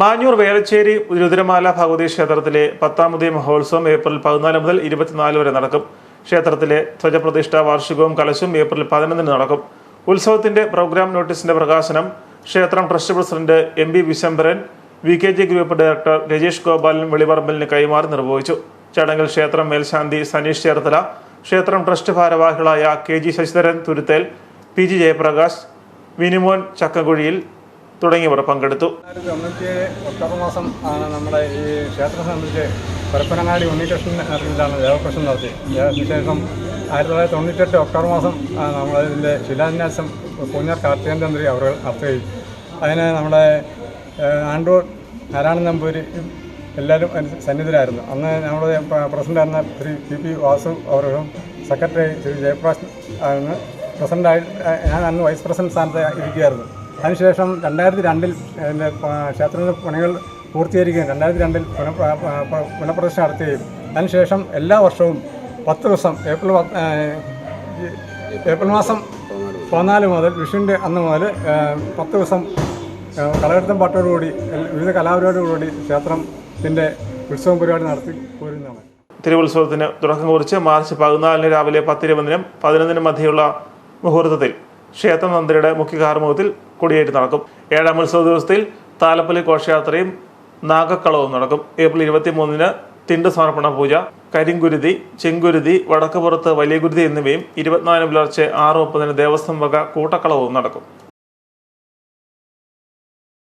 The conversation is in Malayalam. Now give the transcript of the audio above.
മാഞ്ഞൂർ വേലച്ചേരി രുദ്രമാല ഭഗവതി ക്ഷേത്രത്തിലെ പത്താമതേ മഹോത്സവം ഏപ്രിൽ പതിനാല് മുതൽ ഇരുപത്തിനാല് വരെ നടക്കും. ക്ഷേത്രത്തിലെ ധ്വജപ്രതിഷ്ഠ വാർഷികവും കലശും ഏപ്രിൽ പതിനൊന്നിന് നടക്കും. ഉത്സവത്തിന്റെ പ്രോഗ്രാം നോട്ടീസിന്റെ പ്രകാശനം ക്ഷേത്രം trust president M B Vishambharan V K G group director Rajesh Gopalan വെളിപറമ്പലിന് കൈമാറി നിർവഹിച്ചു. ചടങ്ങിൽ ക്ഷേത്രം മേൽശാന്തി സനീഷ് ചേർത്തല ക്ഷേത്രം ട്രസ്റ്റ് ഭാരവാഹികളായ K G Sasidharan Thuruthel P G Jayaprakash Vinimon Chakkakuzhiyil തുടങ്ങിയവർ പങ്കെടുത്തു. ഒക്ടോബർ മാസം ആണ് നമ്മുടെ ഈ ക്ഷേത്രം സംബന്ധിച്ച് പരപ്പനങ്ങാടി ഉണ്ണികൃഷ്ണൻ അറിവിലാണ് ദേവകൃഷ്ണൻ നടത്തി അതിനുശേഷം ആയിരത്തി തൊള്ളായിരത്തി തൊണ്ണൂറ്റെട്ട് ഒക്ടോബർ മാസം നമ്മളതിന്റെ ശിലാന്യാസം പൂഞ്ഞാർ കാർത്തികൻ തന്ത്രി അവർ അർത്ഥയിൽ അതിന് നമ്മുടെ ആണ്ടൂർ നാരായണൻ നമ്പൂരി എല്ലാവരും സന്നിധരായിരുന്നു അന്ന് നമ്മുടെ പ്രസിഡന്റായിരുന്ന ശ്രീ പി പി വാസു അവരും സെക്രട്ടറി ശ്രീ ജയപ്രകാശ് ആയിരുന്നു പ്രസിഡന്റായി ഞാൻ അന്ന് വൈസ് പ്രസിഡന്റ് സ്ഥാനത്ത് ഇരിക്കുകയായിരുന്നു. അതിനുശേഷം രണ്ടായിരത്തി രണ്ടിൽ എന്റെ ക്ഷേത്രത്തിന്റെ പണികൾ പൂർത്തീകരിക്കുകയും രണ്ടായിരത്തി രണ്ടിൽ പുന പുനഃപ്രദർശനം നടത്തുകയും. അതിനുശേഷം എല്ലാ വർഷവും പത്ത് ദിവസം ഏപ്രിൽ ഏപ്രിൽ മാസം പതിനാല് മുതൽ വിഷുവിന്റെ അന്ന് മുതൽ പത്ത് ദിവസം കളകെടുത്തം പാട്ടോടുകൂടി വിവിധ കലാപരിപാടികളോടുകൂടി ക്ഷേത്രത്തിന്റെ ഉത്സവം പരിപാടി നടത്തി പോരുന്നതാണ്. തിരുവുത്സവത്തിന് തുടക്കം കുറിച്ച് മാർച്ച് പതിനാലിന് രാവിലെ പത്തിരുപതിനും പതിനൊന്നിനും മധ്യയുള്ള മുഹൂർത്തത്തിൽ ക്ഷേത്രതന്ത്രിയുടെ മുഖ്യ കാർമുഖത്തിൽ കൊടിയേറ്റ് നടക്കും. ഏഴാം ഉത്സവ ദിവസത്തിൽ താലപ്പലി ഘോഷയാത്രയും നാഗക്കളവും നടക്കും. ഏപ്രിൽ ഇരുപത്തിമൂന്നിന് തിണ്ട് സമർപ്പണ പൂജ കരിങ്കുരുതി ചെങ്കുരുതി വടക്കുപുറത്ത് വലിയ ഗുരുതി എന്നിവയും ഇരുപത്തിനാല് പുലർച്ചെ ആറ് മുപ്പതിന് ദേവസ്വം വക കൂട്ടക്കളവും നടക്കും.